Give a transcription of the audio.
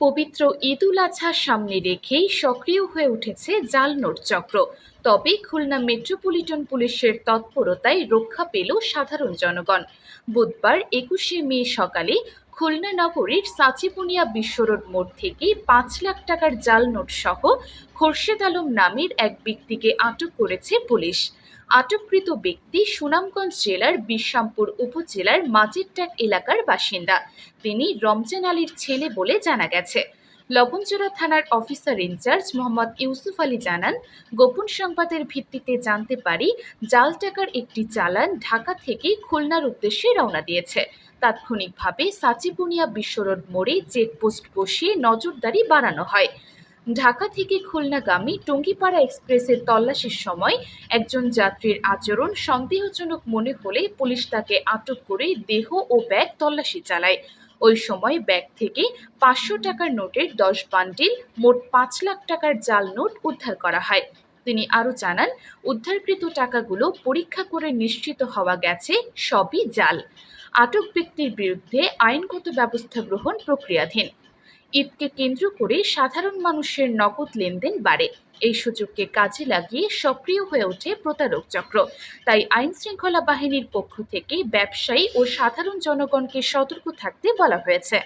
পবিত্র ঈদ উল আজহা সামনে রেখেই সক্রিয় হয়ে উঠেছে জাল নোট চক্র। তবে খুলনা মেট্রোপলিটন পুলিশের তৎপরতায় রক্ষা পেল সাধারণ জনগণ। বুধবার একুশে মে সকালে খুলনা নগরীর সাচিপুনিয়া বিশ্বরোড মোড় থেকে পাঁচ লাখ টাকার জাল নোট সহ খোরশেদ আলম নামের এক ব্যক্তিকে আটক করেছে পুলিশ। আটককৃত ব্যক্তি সুনামগঞ্জ জেলার বিশ্রামপুর উপজেলার মাজিরট্যাক এলাকার বাসিন্দা। তিনি রমজান আলীর ছেলে বলে জানা গেছে। লবণজোড়া থানার officer in charge Mohammad Yusuf Ali জানান, গোপন সংবাদের ভিত্তিতে জানতে পারি জাল টাকার একটি চালান ঢাকা থেকে খুলনার উদ্দেশ্যে রওনা দিয়েছে। তাৎক্ষণিকভাবে সাচিপুনিয়া বিশ্বরোড মোড়ে চেকপোস্ট বসিয়ে নজরদারি বাড়ানো হয়। ঢাকা থেকে খুলনাগামী টঙ্গিপাড়া এক্সপ্রেসের তল্লাশির সময় একজন যাত্রীর আচরণ সন্দেহজনক মনে হলে পুলিশ তাকে আটক করে দেহ ও ব্যাগ তল্লাশি চালায়। ওই সময় ব্যাগ থেকে পাঁচশো টাকার নোটের দশ বান্ডিল, মোট পাঁচ লাখ টাকার জাল নোট উদ্ধার করা হয়। তিনি আরও জানান, উদ্ধারকৃত টাকাগুলো পরীক্ষা করে নিশ্চিত হওয়া গেছে, সবই জাল। আটক ব্যক্তির বিরুদ্ধে আইনগত ব্যবস্থা গ্রহণ প্রক্রিয়াধীন। ঈদকে কেন্দ্র করে সাধারণ মানুষের নগদ লেনদেন বাড়ে। এই সুযোগকে কাজে লাগিয়ে সক্রিয় হয়ে ওঠে প্রতারক চক্র। তাই আইন শৃঙ্খলা বাহিনীর পক্ষ থেকে ব্যবসায়ী ও সাধারণ জনগণকে সতর্ক থাকতে বলা হয়েছে।